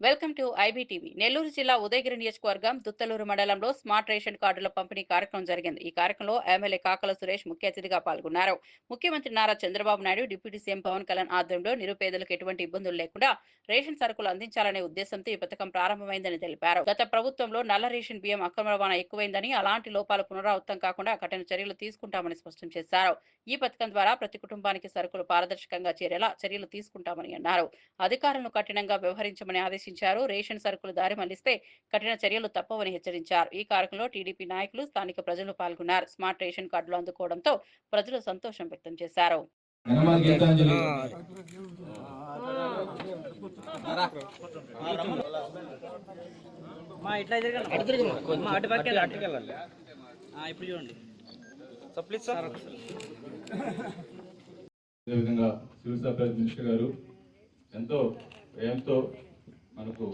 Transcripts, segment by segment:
Welcome to IBTV. Nellore జిల్లా ఉదయగిరి నియోజకవర్గం దుత్తలూరు మండలంలో స్మార్ట్ రేషన్ కార్డుల పంపిణీ కార్యక్రమం జరిగింది. ఈ కార్యక్రమంలో ఎమ్మెల్యే కాకల సురేష్ ముఖ్య అతిథిగా పాల్గొన్నారు. ముఖ్యమంత్రి నారా చంద్రబాబు నాయుడు డిప్యూటీ సీఎం పవన్ కళ్యాణ్ ఆధ్వర్యంలో నిరుపేదలకు ఎటువంటి ఇబ్బందులు లేకుండా రేషన్ సరుకులు అందించాలనే ఉద్దేశంతో ఈ పథకం ప్రారంభమైందని తెలిపారు. గత ప్రభుత్వంలో నల్ల రేషన్ బియ్యం అక్రమ రవాణా ఎక్కువైందని అలాంటి లోపాలు పునరావృతం కాకుండా కఠిన చర్యలు తీసుకుంటామని స్పష్టం చేశారు. ఈ పథకం ద్వారా ప్రతి కుటుంబానికి సరుకులు పారదర్శకంగా చేరేలా చర్యలు తీసుకుంటామని అన్నారు. అధికారులను కఠినంగా వ్యవహరించమని ఆదేశించారు. రేషన్ సరుకులు దారి మళ్ళిస్తే కఠిన చర్యలు తప్పవని హెచ్చరించారు. ఈ కార్యక్రమంలో టీడీపీ నాయకులు స్థానిక ప్రజలు పాల్గొన్నారు. స్మార్ట్ రేషన్ కార్డులు అందుకోవడంతో ప్రజలు సంతోషం వ్యక్తం చేశారు. యనమల గీతాంజలి. మా ఇట్లా తిరగండి అటు తిరగండి మా అటు పక్క అటుకి వెళ్ళాలి ఇప్పుడు చూడండి. Sir please sir. అదేవిధంగా సివిల్ సప్లైస్ మినిస్టర్ గారు ఎంతో వ్యయంతో మనకు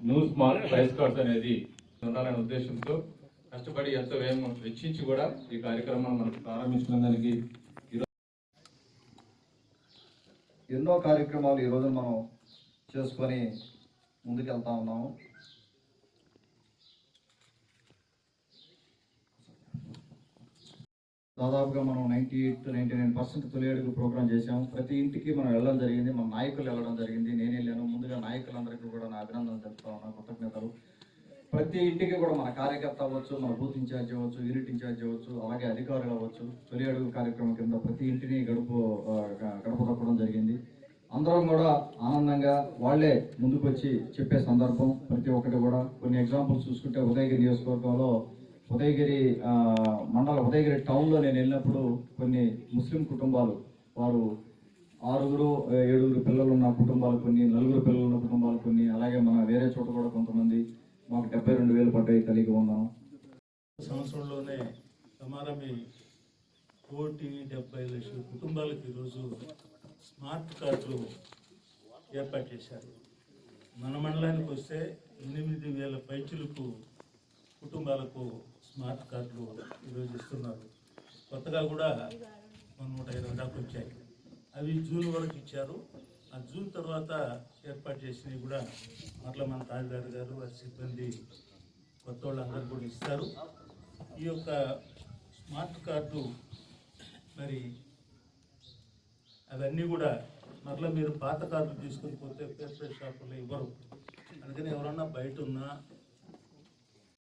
న్యూ స్మార్ట్ ప్రైస్ కార్డ్స్ అనేది ఉండాలనే ఉద్దేశంతో కష్టపడి ఎంతో వ్యయం వెచ్చించి కూడా ఈ కార్యక్రమాన్ని మనకు ప్రారంభించిన దానికి ఎన్నో కార్యక్రమాలు ఈ రోజు మనం చేసుకొని ముందుకెళ్తా ఉన్నాము. దాదాపుగా మనం ninety eight ninety nine percent తొలి అడుగు ప్రోగ్రామ్ చేశాము ప్రతి ఇంటికి మనం వెళ్ళడం జరిగింది. మన నాయకులు వెళ్ళడం జరిగింది. నేను వెళ్ళాను. ముందుగా నాయకులందరికీ కూడా నా అభినందనలు తెలుపుతా ఉన్నాను కృతజ్ఞతలు. ప్రతి ఇంటికి కూడా మన కార్యకర్త అవ్వచ్చు మన బూత్ ఇన్ఛార్జ్ అవ్వచ్చు యూనిట్ ఇన్ఛార్జ్ అవ్వచ్చు అలాగే అధికారులు అవ్వచ్చు. తొలి అడుగు కార్యక్రమం కింద ప్రతి ఇంటిని గడుపు గడప తొక్కడం జరిగింది. అందరం కూడా ఆనందంగా వాళ్ళే ముందుకు వచ్చి చెప్పే సందర్భం ప్రతి ఒక్కటి కూడా. కొన్ని ఎగ్జాంపుల్స్ చూసుకుంటే ఉదయగిరి నియోజకవర్గంలో ఉదయగిరి మండల ఉదయగిరి టౌన్లో నేను వెళ్ళినప్పుడు కొన్ని ముస్లిం కుటుంబాలు వారు ఆరుగురు ఏడుగురు పిల్లలు ఉన్న కుటుంబాలు కొన్ని నలుగురు పిల్లలు ఉన్న కుటుంబాలు కొన్ని అలాగే మన వేరే చోట కూడా కొంతమంది మాకు డెబ్బై రెండు వేలు పడ్డాయి కలిగి ఉన్నాం. సంవత్సరంలోనే సమారమే కోటి డెబ్బై లక్షల కుటుంబాలకు ఈరోజు స్మార్ట్ కార్డులు ఏర్పాటు చేశారు. మన మండలానికి వస్తే ఎనిమిది వేల పైచులకు కుటుంబాలకు స్మార్ట్ కార్డులు ఈరోజు ఇస్తున్నారు కొత్తగా కూడా మన నూట ఇరవై దాకా వచ్చాయి. అవి జూన్ వరకు ఇచ్చారు. ఆ జూన్ తర్వాత ఏర్పాటు చేసినవి కూడా మరల మన తహసీల్దార్ గారు వారి సిబ్బంది కొత్త వాళ్ళందరూ కూడా ఇస్తారు. ఈ యొక్క స్మార్ట్ కార్డు మరి అవన్నీ కూడా మరలా మీరు పాత కార్డులు తీసుకొని పోతే పేపర్ షాపుల్లో ఇవ్వరు. అందుకని ఎవరన్నా బయట ఉన్నా